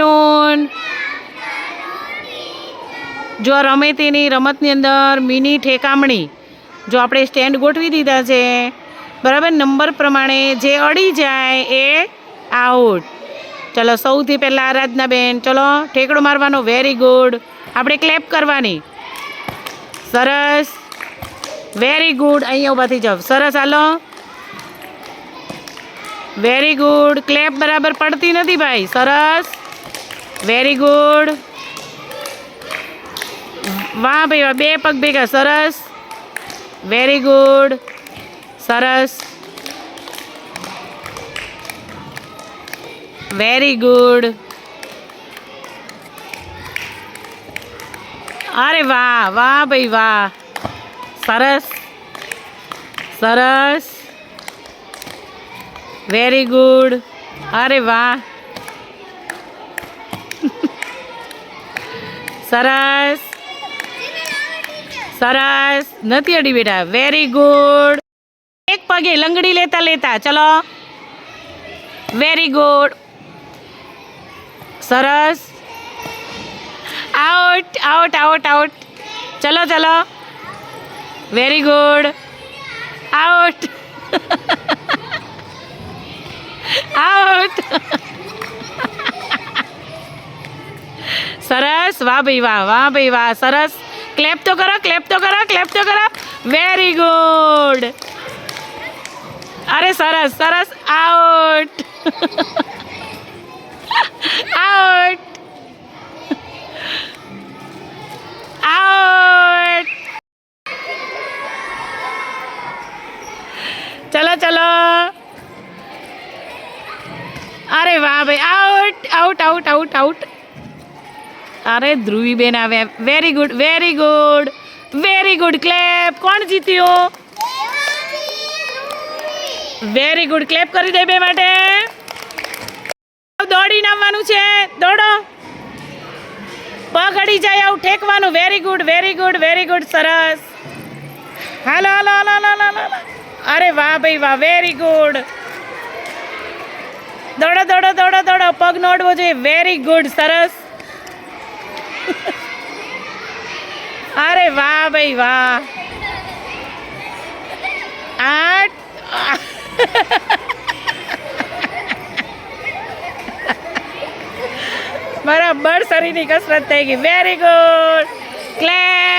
Afternoon જો રમે તેની રમતની અંદર મિની ઠેકામણી, જો આપણે સ્ટેન્ડ ગોઠવી દીધા છે, બરાબર? નંબર પ્રમાણે જે અડી જાય એ આઉટ. ચલો, સૌથી પહેલાં આરાધનાબેન, ચલો, ઠેકડો મારવાનો વેરી ગુડ આપણે ક્લેપ કરવાની. સરસ. વેરી ગુડ અહીંયા ઉભાથી જાઓ. સરસ, હાલો. વેરી ગુડ ક્લેપ બરાબર પડતી નથી ભાઈ. સરસ. વેરી ગુડ વાહ ભાઈ, વાહ. બે પગ ભેગા. સરસ. વેરી ગુડ સરસ. વેરી ગુડ અરે વાહ વાહ ભાઈ, વાહ. સરસ. સરસ. વેરી ગુડ અરે વાહ. સરસ. સરસ. નથી અડી બેટા. વેરી ગુડ એક પગે લંગડી લેતા લેતા. ચલો. વેરી ગુડ સરસ. આઉટ આઉટ આઉટ આઉટ ચલો ચલો. વેરી ગુડ આઉટ આઉટ સરસ, વાહ ભાઈ, વાહ વાહ ભાઈ, વાહ, સરસ. ક્લેપ તો કરો ક્લેપ તો કરો ક્લેપ તો કરો. વેરી ગુડ અરે સરસ સરસ. આઉટ આઉટ આઉટ ચલો ચલો અરે વાહ ભાઈ out out out out out અરે ધ્રુવીબેન આવ્યા very good very good very good clap કોણ જીત્યું? વેરી ગુડ ક્લેપ કરી દે બે માટે. દોડીને આવવાનું છે. દોડો. પગ અડી જાય આવું ઠેકવાનું. Very good very good very good સરસ. હાલો હાલો હાલો હાલો હાલો અરે વાહ ભાઈ વાહ વેરી ગુડ દોડો દોડો દોડો દોડો. પગ નોડવો જોઈએ. વેરી ગુડ સરસ. અરે વાહ ભાઈ વાહ. આઠ. બરાબર શરીરની કસરત થઈ ગઈ. Very good clap